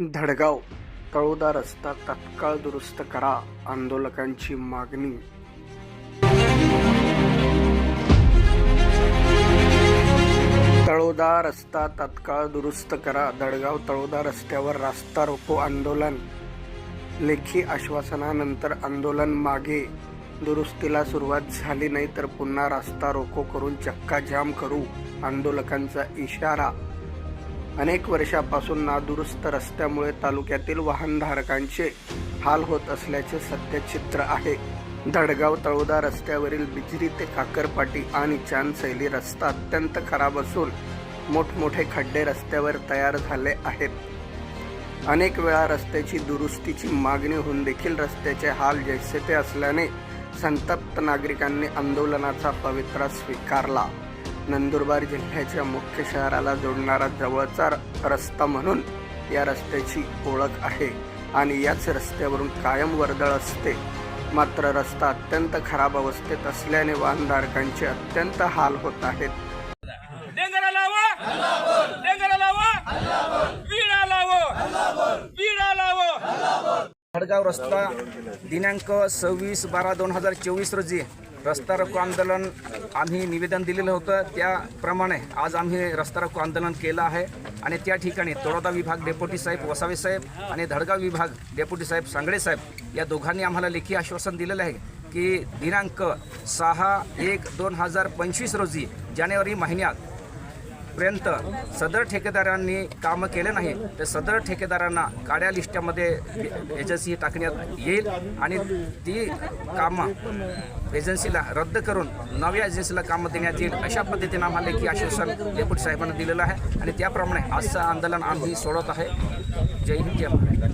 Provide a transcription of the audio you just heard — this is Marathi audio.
धडगाव तळोदा रस्ता तत्काळ दुरुस्त करा आंदोलकांची मागणी. तळोदा रस्ता तत्काळ दुरुस्त करा दडगाव तळोदा रस्त्यावर रास्ता रोको आंदोलन. लेखी आश्वासनानंतर आंदोलन मागे. दुरुस्तीला सुरुवात झाली नाही तर पुन्हा रास्ता रोको करून चक्का जाम करू आंदोलकांचा इशारा. अनेक वर्षापासून नादुरुस्त रस्त्यामुळे तालुक्यातील वाहनधारकांचे हाल होत असल्याचे सत्यचित्र आहे. धडगाव तळोदा रस्त्यावरील बिजरी ते काकरपाटी आणि चांदसैली रस्ता अत्यंत खराब असून मोठमोठे खड्डे रस्त्यावर तयार झाले आहेत. अनेक वेळा रस्त्याची दुरुस्तीची मागणी होऊन देखील रस्त्याचे हाल जैसे ते असल्याने संतप्त नागरिकांनी आंदोलनाचा पवित्रा स्वीकारला. नंदुरबार जिल्ह्याच्या मुख्य शहराला जोडणारा जवळचा र- रस्ता म्हणून या रस्त्याची ओळख आहे आणि याच रस्त्यावरून कायम वर्दळ असते. मात्र रस्ता अत्यंत खराब अवस्थेत असल्याने वाहनधारकांचे अत्यंत हाल होत आहेत. डेंगरा लावा! डेंगरा लावा! विडा लावो! विडा लावो! खडगाव रस्ता दिनांक सव्वीस बारा दोन हजार चोवीस रोजी रस्ता रोको आंदोलन आम्ही निवेदन दिलेलं होतं. त्याप्रमाणे आज आम्ही रस्ता रोको आंदोलन केलं आहे. आणि त्या ठिकाणी तळोदा विभाग डेप्युटी साहेब वसावे साहेब आणि धडगाव विभाग डेप्युटी साहेब सांगडे साहेब या दोघांनी आम्हाला लेखी आश्वासन दिलेलं आहे की दिनांक सहा एक दोन हजार पंचवीस रोजी जानेवारी महिन्यात पर्यंत सदर ठेकेदारांनी कामं केले नाही तर सदर ठेकेदारांना काड्या लिस्टामध्ये एजन्सी टाकण्यात येईल आणि ती कामं एजन्सीला रद्द करून नव्या एजन्सीला कामं देण्यात येईल अशा पद्धतीनं आम्हाला लेखी आश्वासन डेप्युटी साहेबांना दिलेलं आहे. आणि त्याप्रमाणे आजचं आंदोलन आम्ही सोडत आहे. जय हिंद जय महाराष्ट्र.